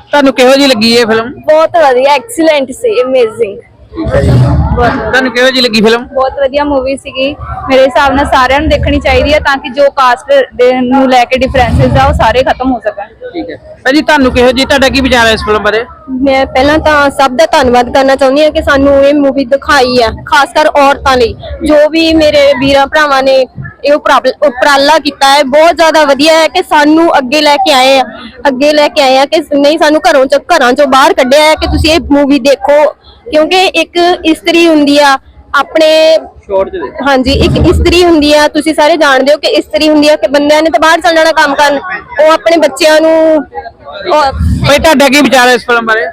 ਤੁਹਾਨੂੰ ਕਿਹੋ ਜੀ ਲੱਗੀ ਇਹ ਫਿਲਮ ਬਹੁਤ ਵਧੀਆ ਐਕਸੀਲੈਂਟ ਸੀ ਅਮੇਜ਼ਿੰਗ ਤੁਹਾਨੂੰ ਕਿਹੋ ਜੀ ਲੱਗੀ ਫਿਲਮ ਬਹੁਤ ਵਧੀਆ ਮੂਵੀ ਸੀਗੀ। ਮੇਰੇ ਹਿਸਾਬ ਨਾਲ ਸਾਰਿਆਂ ਨੂੰ ਦੇਖਣੀ ਚਾਹੀਦੀ ਹੈ ਤਾਂ ਕਿ ਜੋ ਕਾਸਟ ਦੇ ਨੂੰ ਲੈ ਕੇ ਡਿਫਰੈਂਸਸ ਆ ਉਹ ਸਾਰੇ ਖਤਮ ਹੋ ਸਕਣ। ਠੀਕ ਹੈ। ਭੈਣ ਜੀ ਤੁਹਾਨੂੰ ਕਿਹੋ ਜੀ ਤੁਹਾਡਾ ਕੀ ਵਿਚਾਰ ਹੈ ਇਸ ਫਿਲਮ ਬਾਰੇ? ਮੈਂ ਪਹਿਲਾਂ ਤਾਂ ਸਭ ਦਾ ਧੰਨਵਾਦ ਕਰਨਾ ਚਾਹੁੰਦੀ ਹਾਂ ਕਿ ਸਾਨੂੰ ਇਹ ਮੂਵੀ ਦਿਖਾਈ ਆ ਖਾਸ ਕਰ ਔਰਤਾਂ ਲਈ। ਜੋ ਵੀ ਮੇਰੇ ਵੀਰਾਂ ਭਰਾਵਾਂ ਨੇ ਇਹ ਉਪਰਾਲ- ਉਪਰਾਲਾ ਕੀਤਾ ਹੈ। ਬਹੁਤ ਜ਼ਿਆਦਾ ਵਧੀਆ ਹੈ ਕਿ ਸਾਨੂੰ ਅੱਗੇ ਲੈ ਕੇ ਆਏ ਆ। ਅੱਗੇ ਲੈ ਕੇ ਆਏ ਆ ਕਿ ਨਹੀਂ ਸਾਨੂੰ ਘਰੋਂ ਚ ਘਰਾਂ ਚੋਂ ਬਾਹਰ ਕੱਢਿਆ ਹੈ ਕਿ ਤੁਸੀਂ ਇਹ ਮੂਵੀ ਦੇਖੋ। ਕਿਉਂਕਿ ਇੱਕ ਇਸਤਰੀ ਹੁੰਦੀ ਆ ਆਪਣੇ ਚ ਹਾਂਜੀ ਇੱਕ ਇਸਤਰੀ ਹੁੰਦੀ ਆ ਤੁਸੀਂ ਸਾਰੇ ਜਾਣਦੇ ਹੋ ਕਿ ਇਸਤਰੀ ਹੁੰਦੀ ਆ ਕਿ ਬੰਦਿਆਂ ਨੇ ਤਾਂ ਬਾਹਰ ਚੱਲ ਜਾਣਾ ਕੰਮ ਕਰਨ। ਉਹ ਆਪਣੇ ਬੱਚਿਆਂ ਨੂੰ ਉਹ- ਭਾਈ ਤੁਹਾਡਾ ਕੀ ਵਿਚਾਰ ਹੈ ਇਸ ਫਿਲਮ ਬਾਰੇ?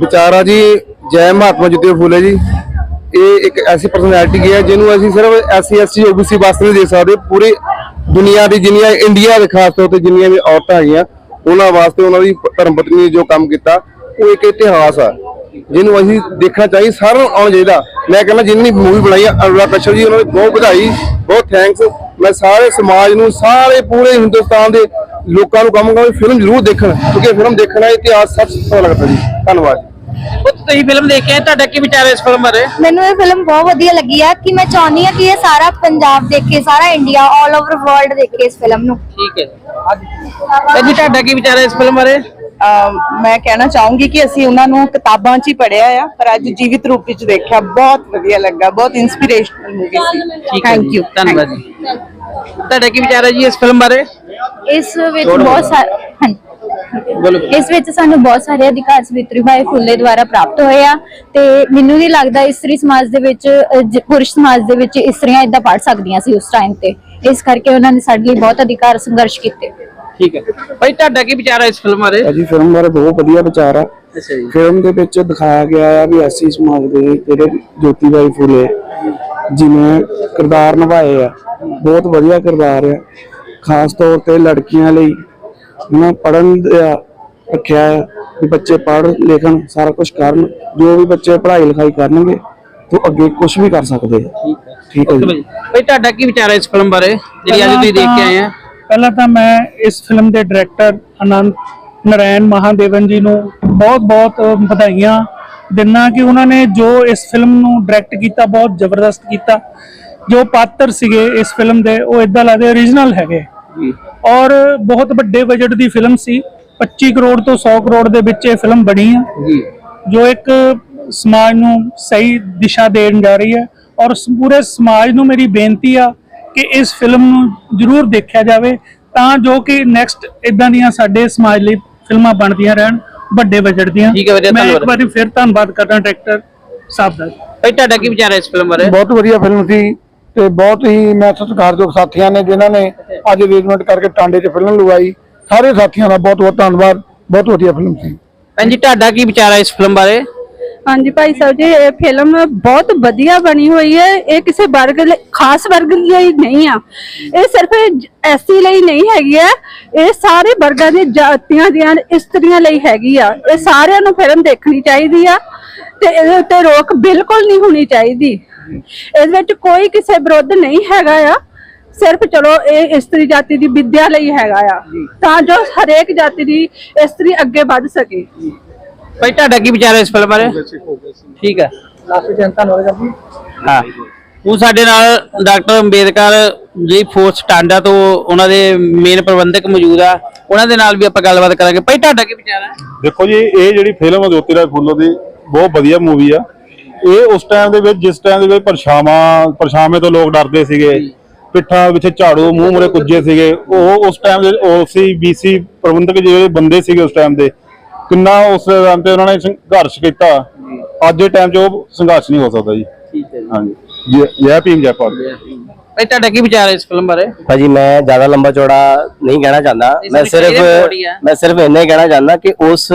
ਵਿਚਾਰਾ ਜੀ ਜੈ ਮਹਾਤਮਾ ਜੋਤੀ ਫੂਲੇ ਜੀ। ਇਹ ਇੱਕ ਐਸੀ ਪਰਸਨੈਲਿਟੀ ਹੈ ਜਿਹਨੂੰ ਅਸੀਂ ਸਿਰਫ ਐਸਸੀ ਐਸਟੀ ਓਬੀਸੀ ਵਾਸਤੇ ਨਹੀਂ ਦੇ ਸਕਦੇ। ਪੂਰੀ ਦੁਨੀਆ ਦੀ ਜਿੰਨੀਆਂ ਇੰਡੀਆ ਦੇ ਖਾਸ ਤੌਰ ਤੇ ਜਿੰਨੀਆਂ ਵੀ ਔਰਤਾਂ ਹੈਗੀਆਂ, ਉਹਨਾਂ ਵਾਸਤੇ ਉਹਨਾਂ ਦੀ ਧਰਮ ਪਤਨੀ ਨੇ ਜੋ ਕੰਮ ਕੀਤਾ, ਉਹ ਇੱਕ ਇਤਿਹਾਸ ਆ, ਜਿਹਨੂੰ ਅਸੀਂ ਦੇਖਣਾ ਚਾਹੀਦਾ ਸਾਰਿਆਂ ਨੂੰ ਆਉਣਾ ਚਾਹੀਦਾ। ਮੈਂ ਕਹਿੰਦਾ ਜਿੰਨੀ ਮੂਵੀ ਬਣਾਈ ਅਨੁਰਾਗ ਕਸ਼ਪ ਜੀ, ਉਹਨਾਂ ਦੀ ਬਹੁਤ ਵਧਾਈ, ਬਹੁਤ ਥੈਂਕਸ ਮੈਂ ਸਾਰੇ ਸਮਾਜ ਨੂੰ, ਸਾਰੇ ਪੂਰੇ ਹਿੰਦੁਸਤਾਨ ਦੇ ਲੋਕਾਂ ਨੂੰ ਕਹਾਂਗਾ ਵੀ ਫਿਲਮ ਜ਼ਰੂਰ ਦੇਖਣ, ਕਿਉਂਕਿ ਫਿਲਮ ਦੇਖਣਾ ਇਤਿਹਾਸ ਸੱਚ ਪਤਾ ਲੱਗਦਾ ਜੀ। ਧੰਨਵਾਦ। ਜੀ ਉਹ ਤੁਸੀਂ ਫਿਲਮ ਦੇਖ ਕੇ ਆਏ, ਤੁਹਾਡਾ ਕੀ ਵਿਚਾਰ ਹੈ ਇਸ ਫਿਲਮ ਬਾਰੇ? ਮੈਨੂੰ ਇਹ ਫਿਲਮ ਬਹੁਤ ਵਧੀਆ ਲੱਗੀ ਆ ਕਿ ਮੈਂ ਚਾਹੁੰਦੀ ਆ ਕਿ ਇਹ ਸਾਰਾ ਪੰਜਾਬ ਦੇਖੇ ਸਾਰਾ ਇੰਡੀਆ 올 ਓਵਰ ਵਰਲਡ ਦੇਖੇ ਇਸ ਫਿਲਮ ਨੂੰ। ਠੀਕ ਹੈ ਜੀ। ਤੁਹਾਡਾ ਕੀ ਵਿਚਾਰ ਹੈ ਇਸ ਫਿਲਮ ਬਾਰੇ? ਮੈਂ ਕਹਿਣਾ ਚਾਹੂੰਗੀ ਕਿ ਅਸੀਂ ਉਹਨਾਂ ਨੂੰ ਕਿਤਾਬਾਂ 'ਚ ਹੀ ਪੜ੍ਹਿਆ ਆ ਪਰ ਅੱਜ ਜੀਵਿਤ ਰੂਪ ਵਿੱਚ ਦੇਖਿਆ ਬਹੁਤ ਵਧੀਆ ਲੱਗਾ ਬਹੁਤ ਇਨਸਪੀਰੇਸ਼ਨਲ ਮੂਵੀ ਸੀ। ਠੀਕ ਹੈ ਥੈਂਕ ਯੂ ਧੰਨਵਾਦ ਜੀ। ਤੁਹਾਡਾ ਕੀ ਵਿਚਾਰ ਹੈ ਜੀ ਇਸ ਫਿਲਮ ਬਾਰੇ? ਇਸ ਵਿੱਚ ਬਹੁਤ ਸਾਰੇ ਇਸ ਵਿੱਚ ਸਾਨੂੰ ਬਹੁਤ ਸਾਰੇ ਅਧਿਕਾਰ ਸਵਿਤਰੀ ਭਾਈ ਫੁੱਲੇ ਦੁਆਰਾ ਪ੍ਰਾਪਤ ਹੋਏ ਆ ਤੇ ਮੈਨੂੰ ਨਹੀਂ ਲੱਗਦਾ ਇਸਤਰੀ ਸਮਾਜ ਦੇ ਵਿੱਚ ਜ- ਪੁਰਸ਼ ਸਮਾਜ ਦੇ ਵਿੱਚ ਇਸਤਰੀਆਂ ਇਦਾਂ ਪੜ ਸਕਦੀਆਂ ਸੀ ਉਸ ਟਾਈਮ ਤੇ। ਇਸ ਕਰਕੇ ਉਹਨਾਂ ਨੇ ਸਾਡੇ ਲਈ ਬਹੁਤ ਅਧਿਕਾਰ ਸੰਘਰਸ਼ ਕੀਤੇ। ਠੀਕ ਹੈ। ਭਾਈ ਤੁਹਾਡਾ ਕੀ ਵਿਚਾਰ ਹੈ ਇਸ ਫਿਲਮ ਬਾਰੇ? ਜੀ ਫਿਲਮ ਬਾਰੇ ਬਹੁਤ ਵਧੀਆ ਵਿਚਾਰ ਆ। ਅੱਛਾ ਜੀ। ਫਿਲਮ ਦੇ ਵਿੱਚ ਦਿਖਾਇਆ ਗਿਆ ਆ ਵੀ ਐਸੀ ਸਮਾਜ ਦੇ ਜਿਹੜੇ ਜੋਤੀਬਾਈ ਫੂਲੇ ਜਿਵੇਂ ਕਿਰਦਾਰ ਨਿਭਾਏ ਆ। ਬਹੁਤ ਵਧੀਆ ਕਿਰਦਾਰ ਆ। ਖਾਸ ਤੌਰ ਤੇ ਲੜਕੀਆਂ ਲਈ ਉਹਨਾਂ ਪੜਨ ਦਾ ਰੱਖਿਆ ਵੀ ਬੱਚੇ ਪੜ ਲਿਖਣ ਸਾਰਾ ਕੁਝ ਕਰਨ ਜੋ ਵੀ ਬੱਚੇ ਪੜ੍ਹਾਈ ਲਿਖਾਈ ਕਰਨਗੇ ਤੇ ਉਹ ਅੱਗੇ ਕੁਝ ਵੀ ਕਰ ਸਕਦੇ ਆ। ਠੀਕ ਹੈ। ਜੀ। ਭਾਈ ਤੁਹਾਡਾ ਕੀ ਵਿਚਾਰ ਹੈ ਇਸ ਫਿਲਮ ਬਾਰੇ ਜਿਹੜੀ ਅੱਜ ਤੁਸੀਂ ਦੇਖ ਕੇ ਆਏ ਆ? ਪਹਿਲਾਂ ਤਾਂ ਮੈਂ ਇਸ ਫਿਲਮ ਦੇ ਡਾਇਰੈਕਟਰ ਅਨੰਤ ਨਰਾਇਣ ਮਹਾਦੇਵਨ ਜੀ ਨੂੰ ਬਹੁਤ-ਬਹੁਤ ਵਧਾਈਆਂ ਦਿੰਨਾ ਕਿ ਉਹਨਾਂ ਨੇ ਜੋ ਇਸ ਫਿਲਮ ਨੂੰ ਡਾਇਰੈਕਟ ਕੀਤਾ ਬਹੁਤ ਜ਼ਬਰਦਸਤ ਕੀਤਾ। ਜੋ ਪਾਤਰ ਸੀਗੇ ਇਸ ਫਿਲਮ ਦੇ ਉਹ ਇਦਾਂ ਲੱਗਦੇ ਓਰੀਜਨਲ ਹੈਗੇ। ਔਰ ਬਹੁਤ ਵੱਡੇ ਬਜਟ ਦੀ ਫਿਲਮ ਸੀ। 25 ਕਰੋੜ ਤੋਂ 100 ਕਰੋੜ ਦੇ ਵਿੱਚ ਇਹ ਫਿਲਮ ਬਣੀ ਆ। ਜੀ। ਜੋ ਇੱਕ ਸਮਾਜ ਨੂੰ ਸਹੀ ਦਿਸ਼ਾ ਦੇਣ ਜਾ ਰਹੀ ਹੈ। ਔਰ ਪੂਰੇ ਸਮਾਜ ਨੂੰ ਮੇਰੀ ਬੇਨਤੀ ਆ ਕਿ ਇਸ ਫਿਲਮ ਨੂੰ ਜ਼ਰੂਰ ਦੇਖਿਆ ਜਾਵੇ ਤਾਂ ਜੋ ਕਿ ਨੈਕਸਟ ਇਦਾਂ ਦੀਆਂ ਸਾਡੇ ਸਮਾਜ ਲਈ ਫਿਲਮਾਂ ਬਣਦੀਆਂ ਰਹਿਣ ਵੱਡੇ ਬਜਟ ਦੀਆਂ। ਠੀਕ ਹੈ ਵਧੀਆ, ਮੈਂ ਇੱਕ। ਵਾਰੀ ਫਿਰ ਧੰਨਵਾਦ ਕਰਦਾ ਡਾਇਰੈਕਟਰ ਸਾਹਿਬ ਦਾ। ਭਾਈ ਤੁਹਾਡਾ ਕੀ ਵਿਚਾਰ ਹੈ ਇਸ ਫਿਲਮ ਬਾਰੇ? ਬਹੁਤ ਵਧੀਆ ਫਿਲਮ ਸੀ। ਤੇ ਬਹੁਤ ਹੀ ਮੈਂ ਸਤਿਕਾਰਯੋਗ ਸਾਥੀਆਂ ਨੇ ਜਿਨ੍ਹਾਂ ਨੇ ਅੱਜ ਅਰੇਂਜਮੈਂਟ ਕਰਕੇ ਟਾਂਡੇ 'ਚ ਫਿਲਮ ਲਗਾਈ ਸਾਰੇ ਸਾਥੀਆਂ ਦਾ ਬਹੁਤ ਬਹੁਤ ਧੰਨਵਾਦ ਬਹੁਤ ਵਧੀਆ ਫਿਲਮ ਸੀ। ਭੈਣ ਜੀ ਤੁਹਾਡਾ ਕੀ ਵਿਚਾਰ ਹੈ ਇਸ ਫਿਲਮ ਬਾਰੇ? ਹਾਂਜੀ ਭਾਈ ਸਾਹਿਬ ਜੀ ਇਹ ਫਿਲਮ ਬਹੁਤ ਵਧੀਆ ਬਣੀ ਹੋਈ ਹੈ। ਇਹ ਕਿਸੇ ਵਰਗ ਲਈ ਖਾਸ ਵਰਗ ਲਈ ਨਹੀਂ ਆ। ਇਹ ਸਿਰਫ ਐਸੀ ਲਈ ਨਹੀਂ ਹੈਗੀ ਹੈ। ਇਹ ਸਾਰੇ ਵਰਗਾਂ ਦੀ ਜਾਤੀਆਂ ਦੀਆਂ ਇਸਤਰੀਆਂ ਲਈ ਹੈਗੀ ਆ। ਇਹ ਸਾਰਿਆਂ ਨੂੰ ਫਿਲਮ ਦੇਖਣੀ ਚਾਹੀਦੀ ਆ ਤੇ ਇਹਦੇ ਉੱਤੇ ਰੋਕ ਬਿਲਕੁਲ ਨਹੀਂ ਹੋਣੀ ਚਾਹੀਦੀ। ਇਸ ਵਿੱਚ ਕੋਈ ਕਿਸੇ ਵਿਰੁੱਧ ਨਹੀਂ ਹੈਗਾ ਆ। ਸਿਰਫ ਚਲੋ ਇਹ ਇਸਤਰੀ ਜਾਤੀ ਦੀ ਵਿਦਿਆ ਲਈ ਹੈਗਾ ਆ। ਤਾਂ ਜੋ ਹਰੇਕ ਜਾਤੀ ਦੀ ਇਸਤਰੀ ਅੱਗੇ ਵੱਧ ਸਕੇ। ਭਾਈ ਤੁਹਾਡਾ ਕੀ ਵਿਚਾਰ ਹੈ ਇਸ ਫਿਲਮ ਬਾਰੇ? ਠੀਕ ਹੈ। ਲਾਸਟ ਧੰਨਵਾਦ ਕਰਦੀ ਹਾਂ। ਉਹ ਸਾਡੇ ਨਾਲ ਡਾਕਟਰ ਅੰਬੇਦਕਰ ਜੀ ਫੋਰਸ ਟਾਂਡਾ ਤੋਂ ਉਹਨਾਂ ਦੇ ਮੇਨ ਪ੍ਰਬੰਧਕ ਮੌਜੂਦ ਆ। ਉਹਨਾਂ ਦੇ ਨਾਲ ਵੀ ਆਪਾਂ ਗੱਲਬਾਤ ਕਰਾਂਗੇ। ਭਾਈ ਤੁਹਾਡਾ ਕੀ ਵਿਚਾਰ ਹੈ? ਦੇਖੋ ਜੀ ਇਹ ਜਿਹੜੀ ਫਿਲਮ ਆ ਜੋਤੀ ਰਾਏ ਫੁੱਲੋ ਦੀ ਬਹੁਤ ਵਧੀਆ ਮੂਵੀ ਆ। ਇਹ ਉਸ ਟਾਈਮ ਦੇ ਵਿੱਚ ਜਿਸ ਟਾਈਮ ਦੇ ਵਿੱਚ ਪਰਛਾਵਾਂ ਪਰਛਾਵੇਂ ਤੋਂ ਲੋਕ ਡਰਦੇ ਸੀਗੇ। ਪਿੱਠਾਂ ਵਿੱਚ ਝਾੜੂ ਮੂੰਹ ਮੁਰੇ ਕੁੱਜੇ ਸੀਗੇ। ਉਹ ਉਸ ਟਾਈਮ ਦੇ ਉਹ ਸੀ ਬੀਸੀ ਪ੍ਰਬੰਧਕ ਜਿਹੜੇ ਬੰਦੇ ਸੀਗੇ ਉਸ ਟਾਈਮ ਦੇ ਕਿੰਨਾ ਉਸ ਟਾਈਮ ਤੇ ਉਹਨਾਂ ਨੇ ਸੰਘਰਸ਼ ਕੀਤਾ। ਅੱਜ ਦੇ ਟਾਈਮ 'ਚ ਉਹ ਸੰਘਰਸ਼ ਨਹੀਂ ਹੋ ਸਕਦਾ ਜੀ। ਠੀਕ ਹੈ ਹਾਂਜੀ। ਜੈ- ਜੈ ਭੀਮ ਜੈ ਭਾਰਤ। ਭਾਈ ਤੁਹਾਡਾ ਕੀ ਵਿਚਾਰ ਹੈ ਇਸ ਫਿਲਮ ਬਾਰੇ? ਭਾਜੀ ਮੈਂ ਜ਼ਿਆਦਾ ਲੰਬਾ ਚੌੜਾ ਨਹੀਂ ਕਹਿਣਾ ਚਾਹੁੰਦਾ। ਮੈਂ ਸਿਰਫ। ਮੈਂ ਸਿਰਫ ਇੰਨਾ ਹੀ ਕਹਿਣਾ ਚਾਹੁੰਦਾ ਕਿ ਉਸ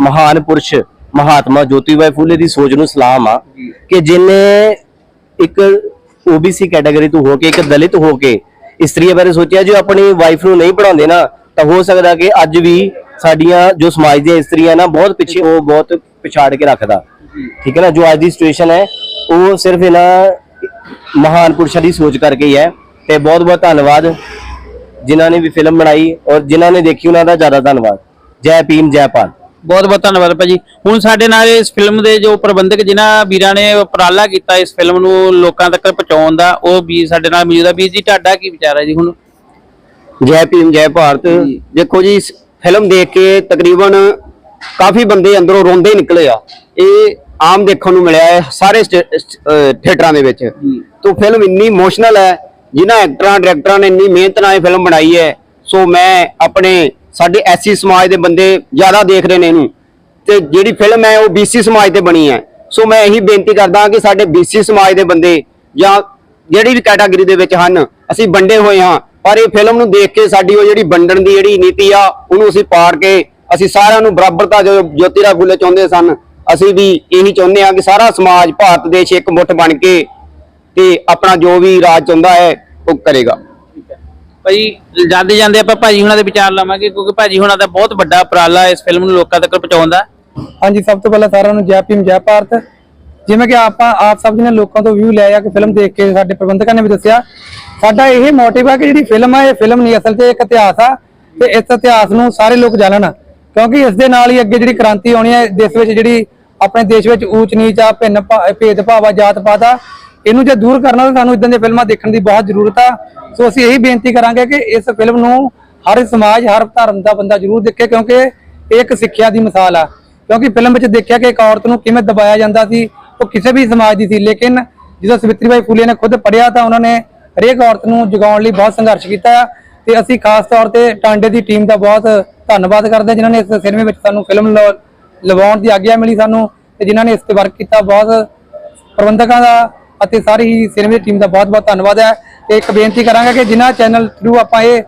ਮਹਾਨ ਪੁਰਸ਼ ਮਹਾਤਮਾ ਜੋਤੀਬਾਈ ਫੂਲੇ ਦੀ ਸੋਚ ਨੂੰ ਸਲਾਮ ਆ ਕਿ ਜਿਨੇ ਇੱਕ OBC ਕੈਟਾਗਰੀ ਤੋਂ ਹੋ ਕੇ ਇੱਕ ਦਲਿਤ ਹੋ ਕੇ ਇਸਤਰੀਆਂ ਬਾਰੇ ਸੋਚਿਆ ਜੋ ਆਪਣੀ ਵਾਈਫ ਨੂੰ ਨਹੀਂ ਪੜਾਉਂਦੇ ਨਾ ਤਾਂ ਹੋ ਸਕਦਾ ਕਿ ਅੱਜ ਵੀ ਸਾਡੀਆਂ ਜੋ ਸਮਾਜ ਦੀਆਂ ਇਸਤਰੀਆਂ ਨਾ ਬਹੁਤ ਪਿੱਛੇ ਉਹ ਬਹੁਤ ਪਿਛਾੜ ਕੇ ਰੱਖਦਾ। ਠੀਕ ਹੈ ਨਾ? ਜੋ ਅੱਜ ਦੀ ਸਿਚੁਏਸ਼ਨ ਹੈ ਉਹ ਸਿਰਫ ਇਹਨਾਂ ਮਹਾਨ ਪੁਰਸ਼ਾਂ ਦੀ ਸੋਚ ਕਰਕੇ ਹੀ ਹੈ। ਤੇ ਬਹੁਤ ਬਹੁਤ ਧੰਨਵਾਦ ਜਿਨ੍ਹਾਂ ਨੇ ਵੀ ਫਿਲਮ ਬਣਾਈ ਔਰ ਜਿਨ੍ਹਾਂ ਨੇ ਦੇਖੀ ਉਹਨਾਂ ਦਾ ਜ਼ਿਆਦਾ ਧੰਨਵਾਦ। ਜੈ ਭੀਮ ਜੈ ਭਾਰਤ। ਬਹੁਤ ਬਹੁਤ ਧੰਨਵਾਦ ਭਾਜੀ। ਹੁਣ ਸਾਡੇ ਨਾਲ ਇਸ ਫਿਲਮ ਦੇ ਜੋ ਪ੍ਰਬੰਧਕ ਜਿਨ੍ਹਾਂ ਵੀਰਾਂ ਨੇ ਉਪਰਾਲਾ ਕੀਤਾ ਇਸ ਫਿਲਮ ਨੂੰ ਲੋਕਾਂ ਤੱਕ ਪਹੁੰਚਾਉਣ ਦਾ ਉਹ ਵੀ ਸਾਡੇ ਨਾਲ ਮੌਜੂਦ ਆ। ਵੀਰ ਜੀ ਤੁਹਾਡਾ ਕੀ ਵਿਚਾਰ ਹੈ ਜੀ ਹੁਣ? ਜੈ ਭੀਮ ਜੈ ਭਾਰਤ। ਦੇਖੋ ਜੀ ਇਸ ਫਿਲਮ ਦੇਖ ਕੇ ਤਕਰੀਬਨ ਕਾਫੀ ਬੰਦੇ ਅੰਦਰੋਂ ਰੋਂਦੇ ਨਿਕਲੇ ਆ। ਇਹ ਆਮ ਦੇਖਣ ਨੂੰ ਮਿਲਿਆ ਹੈ ਸਾਰੇ ਥੀਏਟਰਾਂ ਦੇ ਵਿੱਚ। ਤੋਂ ਫਿਲਮ ਇੰਨੀ ਇਮੋਸ਼ਨਲ ਹੈ ਜਿਨ੍ਹਾਂ ਐਕਟਰਾਂ ਡਾਇਰੈਕਟਰਾਂ ਨੇ ਇੰਨੀ ਮਿਹਨਤ ਨਾਲ ਇਹ ਫਿਲਮ ਬਣਾਈ ਹੈ। ਸੋ ਮੈਂ ਆਪਣੇ ਸਾਡੇ ਐਸੀ ਸਮਾਜ ਦੇ ਬੰਦੇ ਜ਼ਿਆਦਾ ਦੇਖ ਰਹੇ ਨੇ ਇਹਨੂੰ। ਤੇ ਜਿਹੜੀ ਫਿਲਮ ਹੈ ਉਹ BC ਸਮਾਜ ਤੇ ਬਣੀ ਹੈ। ਸੋ ਮੈਂ ਇਹੀ ਬੇਨਤੀ ਕਰਦਾ ਕਿ ਸਾਡੇ BC ਸਮਾਜ ਦੇ ਬੰਦੇ ਜਾਂ ਜਿਹੜੀ ਵੀ ਕੈਟਾਗਰੀ ਦੇ ਵਿੱਚ ਹਨ, ਅਸੀਂ ਵੰਡੇ ਹੋਏ ਹਾਂ, ਪਰ ਇਹ ਫਿਲਮ ਨੂੰ ਦੇਖ ਕੇ ਸਾਡੀ ਉਹ ਜਿਹੜੀ ਵੰਡਣ ਦੀ ਜਿਹੜੀ ਨੀਤੀ ਆ, ਉਹਨੂੰ ਅਸੀਂ ਪਾੜ ਕੇ ਅਸੀਂ ਸਾਰਿਆਂ ਨੂੰ ਬਰਾਬਰਤਾ ਜੋ ਜੋਤੀਰਾ ਫੂਲੇ ਚਾਹੁੰਦੇ ਸਨ, ਅਸੀਂ ਵੀ ਇਹੀ ਚਾਹੁੰਦੇ ਹਾਂ ਕਿ ਸਾਰਾ ਸਮਾਜ ਭਾਰਤ ਦੇਸ਼ ਇੱਕ ਮੁੱਠ ਬਣ ਕੇ ਤੇ ਆਪਣਾ ਜੋ ਵੀ ਰਾਜ ਚਾਹੁੰਦਾ ਹੈ, ਉਹ ਕਰੇਗਾ। ਭਾਈ, ਜਾਂਦੇ ਜਾਂਦੇ ਆਪਾਂ ਭਾਜੀ ਹੁਣਾਂ ਦੇ ਵਿਚਾਰ ਲਵਾਂਗੇ, ਕਿਉਂਕਿ ਭਾਜੀ ਹੁਣਾਂ ਦਾ ਬਹੁਤ ਵੱਡਾ ਉਪਰਾਲਾ ਇਸ ਫਿਲਮ ਨੂੰ ਲੋਕਾਂ ਤੱਕ ਪਹੁੰਚਾਉਣ ਦਾ। ਹਾਂਜੀ, ਸਭ ਤੋਂ ਪਹਿਲਾਂ ਸਾਰਿਆਂ ਨੂੰ ਜੈ ਭੀਮ, ਜੈ ਭਾਰਤ। ਜਿਵੇਂ ਕਿ ਆਪਾਂ ਆਪ ਸਭ ਜੀ ਨੇ ਲੋਕਾਂ ਤੋਂ ਵਿਊ ਲਿਆ ਕਿ ਫਿਲਮ ਦੇਖ ਕੇ ਸਾਡੇ ਪ੍ਰਬੰਧਕਾਂ ਨੇ ਵੀ ਦੱਸਿਆ। ਸਾਡਾ ਇਹ ਮੋਟਿਵ ਆ ਕਿ ਜਿਹੜੀ ਫਿਲਮ ਆ, ਇਹ ਫਿਲਮ ਨਹੀਂ, ਅਸਲ 'ਚ ਇੱਕ ਇਤਿਹਾਸ ਆ ਤੇ ਇਸ ਇਤਿਹਾਸ ਨੂੰ ਸਾਰੇ ਲੋਕ ਜਾਣਨ। ਕਿਉਂਕਿ ਇਸ ਦੇ ਨਾਲ ਹੀ ਅੱਗੇ ਜਿਹੜੀ ਕ੍ਰਾਂਤੀ ਆਉਣੀ ਹੈ ਦੇਸ਼ ਵਿੱਚ ਜਿਹੜੀ ਆਪਣੇ ਦੇਸ਼ ਵਿੱਚ ਊਚ ਨੀਚ ਆ ਭਿੰਨ ਭਾ- ਭੇਦਭਾਵ ਆ ਜਾਤ ਪਾਤ ਆ ਇਹਨੂੰ ਜੇ ਦੂਰ ਕਰਨਾ ਤਾਂ ਸਾਨੂੰ ਇਦਾਂ ਦੀਆਂ ਫਿਲਮਾਂ ਦੇਖਣ ਦੀ ਬਹੁਤ ਜ਼ਰੂਰਤ ਆ। ਸੋ ਅਸੀਂ ਇਹੀ ਬੇਨਤੀ ਕਰਾਂਗੇ ਕਿ ਇਸ ਫਿਲਮ ਨੂੰ ਹਰ ਸਮਾਜ, ਹਰ ਧਰਮ ਦਾ ਬੰਦਾ ਜ਼ਰੂਰ ਦੇਖੇ ਕਿਉਂਕਿ ਇਹ ਇੱਕ ਸਿੱਖਿਆ ਦੀ ਮਿਸਾਲ ਆ। ਕਿਉਂਕਿ ਫਿਲਮ ਵਿੱਚ ਦੇਖਿਆ ਕਿ ਇੱਕ ਔਰਤ ਨੂੰ ਕਿਵੇਂ ਦਬਾਇਆ ਜਾਂਦਾ ਸੀ, ਉਹ ਕਿਸੇ ਵੀ ਸਮਾਜ ਦੀ ਸੀ, ਲੇਕਿਨ ਜਦੋਂ ਸਵਿਤਰੀਬਾਈ ਫੂਲੇ ਨੇ ਖੁਦ ਪੜਿਆ ਤਾਂ ਉਹਨਾਂ ਨੇ ਹਰੇਕ ਔਰਤ ਨੂੰ ਜਗਾਉਣ ਲਈ ਬਹੁਤ ਸੰਘਰਸ਼ ਕੀਤਾ ਆ। ਤੇ ਅਸੀਂ ਖਾਸ ਤੌਰ ਤੇ ਟਾਂਡੇ ਦੀ ਟੀਮ ਦਾ ਬਹੁਤ ਧੰਨਵਾਦ ਕਰਦੇ ਹਾਂ, ਜਿਨ੍ਹਾਂ ਨੇ ਇਸ ਸਿਨੇਮੇ ਵਿੱਚ ਸਾਨੂੰ ਫਿਲਮ ਲ- ਲਵਾਉਣ ਦੀ ਆਗਿਆ ਮਿਲੀ ਸਾਨੂੰ ਤੇ ਜਿਨ੍ਹਾਂ ਨੇ ਇਸ ਤੇ ਵਰਕ ਕੀਤਾ। ਬਹੁਤ ਪ੍ਰਬੰਧਕਾਂ ਦਾ ਅਤੇ ਸਾਰੀ ਹੀ ਸਿਨੇਮੇ ਦੀ ਟੀਮ ਦਾ ਬਹੁਤ ਬਹੁਤ ਧੰਨਵਾਦ ਹੈ। ਤੇ ਇੱਕ ਬੇਨਤੀ ਕਰਾਂਗਾ ਕਿ ਜਿਨ੍ਹਾਂ ਚੈਨਲ ਥਰੂ ਆਪਾਂ ਇਹ,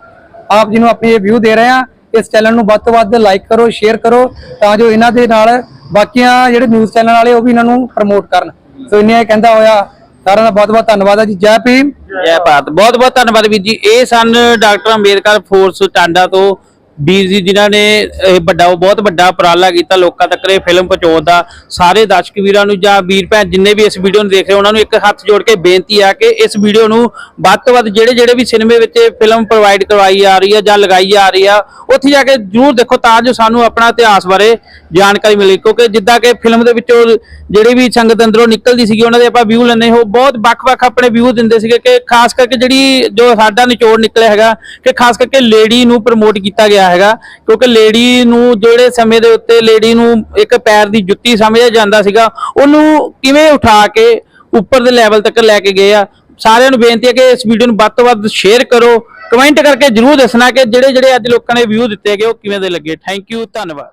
ਆਪ ਜੀ ਨੂੰ ਆਪਣੀ ਇਹ ਵਿਊ ਦੇ ਰਹੇ ਹਾਂ, ਇਸ ਚੈਨਲ ਨੂੰ ਵੱਧ ਤੋਂ ਵੱਧ ਲਾਈਕ ਕਰੋ ਸ਼ੇਅਰ ਕਰੋ, ਤਾਂ ਜੋ ਇਹਨਾਂ ਦੇ ਨਾਲ ਬਾਕੀਆਂ ਜਿਹੜੇ ਨਿਊਜ਼ ਚੈਨਲ ਵਾਲੇ ਉਹ ਵੀ ਇਹਨਾਂ ਨੂੰ ਪ੍ਰਮੋਟ ਕਰਨ। ਸੋ ਇੰਨੇ ਇਹ ਕਹਿੰਦਾ ਹੋਇਆ, ਸਾਰਿਆਂ ਦਾ ਬਹੁਤ ਬਹੁਤ ਧੰਨਵਾਦ ਹੈ ਜੀ। ਜੈ ਭੀਮ। ਜੈ ਭਾਰਤ। ਬਹੁਤ ਬਹੁਤ ਧੰਨਵਾਦ ਵੀਰ ਜੀ। ਇਹ ਸਨ ਡਾਕਟਰ ਅੰਬੇਦਕਰ ਫੋਰਸ ਟਾਂਡਾ ਤੋਂ। ਵੀਰ ਜੀ, ਜਿਨ੍ਹਾਂ ਨੇ, ਇਹ ਵੱਡਾ, ਉਹ ਬਹੁਤ ਵੱਡਾ ਉਪਰਾਲਾ ਕੀਤਾ ਲੋਕਾਂ ਤੱਕ ਇਹ ਫਿਲਮ ਪਹੁੰਚਾਉਣ ਦਾ। ਸਾਰੇ ਦਰਸ਼ਕ ਵੀਰਾਂ ਨੂੰ ਜਾਂ ਵੀਰ ਭੈਣ ਜਿੰਨੇ ਵੀ ਇਸ ਵੀਡੀਓ ਨੂੰ ਦੇਖ ਰਹੇ, ਉਹਨਾਂ ਨੂੰ ਇੱਕ ਹੱਥ ਜੋੜ ਕੇ ਬੇਨਤੀ ਆ ਕਿ ਇਸ ਵੀਡੀਓ ਨੂੰ ਵੱਧ ਤੋਂ ਵੱਧ ਜਿਹੜੇ ਜਿਹੜੇ ਵੀ ਸਿਨੇਮੇ ਵਿੱਚ ਇਹ ਫਿਲਮ ਪ੍ਰੋਵਾਈਡ ਕਰਵਾਈ ਜਾ ਰਹੀ ਹੈ ਜਾਂ ਲਗਾਈ ਜਾ ਰਹੀ ਆ, ਉੱਥੇ ਜਾ ਕੇ ਜ਼ਰੂਰ ਦੇਖੋ ਤਾਂ ਜੋ ਸਾਨੂੰ ਆਪਣਾ ਇਤਿਹਾਸ ਬਾਰੇ ਜਾਣਕਾਰੀ ਮਿਲੇ। ਕਿਉਂਕਿ ਜਿੱਦਾਂ ਕਿ ਫਿਲਮ ਦੇ ਵਿੱਚੋਂ ਜਿਹੜੀ ਵੀ ਸੰਗਤ ਅੰਦਰੋਂ ਨਿਕਲਦੀ ਸੀਗੀ, ਉਹਨਾਂ ਦੇ ਆਪਾਂ ਵਿਊ ਲੈਂਦੇ ਹੋ ਬਹੁਤ ਵੱਖ-ਵੱਖ ਆਪਣੇ ਵਿਊ ਦਿੰਦੇ ਸੀਗੇ ਕਿ ਖਾਸ ਕਰਕੇ ਜਿਹੜੀ ਜੋ ਸਾਡਾ ਨਿਚੋੜ ਨਿਕਲਿਆ ਹੈਗਾ, ਕਿ ਖਾਸ ਕਰਕੇ ਲੇਡੀ ਨੂੰ ਪ੍ਰਮੋਟ ਕੀਤਾ ਗਿਆ ਹੈਗਾ, ਕਿਉਂਕਿ ਲੇਡੀ ਨੂੰ ਜਿਹੜੇ ਸਮੇਂ ਦੇ ਉੱਤੇ ਲੇਡੀ ਨੂੰ ਇੱਕ ਪੈਰ ਦੀ ਜੁੱਤੀ ਸਮਝਿਆ ਜਾਂਦਾ ਸੀਗਾ, ਉਹਨੂੰ ਕਿਵੇਂ ਉਠਾ ਕੇ ਉੱਪਰ ਦੇ ਲੈਵਲ ਤੱਕ ਲੈ ਕੇ ਗਏ ਆ? ਸਾਰਿਆਂ ਨੂੰ ਬੇਨਤੀ ਹੈ ਕਿ ਇਸ ਵੀਡੀਓ ਨੂੰ ਵੱਧ ਤੋਂ ਵੱਧ ਸ਼ੇਅਰ ਕਰੋ। ਕਮੈਂਟ ਕਰਕੇ ਜਰੂਰ ਦੱਸਣਾ ਕਿ ਜਿਹੜੇ ਜਿਹੜੇ ਅੱਜ ਲੋਕਾਂ ਨੇ ਵਿਊ ਦਿੱਤੇ ਗਏ ਉਹ ਕਿਵੇਂ ਦੇ ਲੱਗੇ। ਥੈਂਕ ਯੂ ਧੰਨਵਾਦ।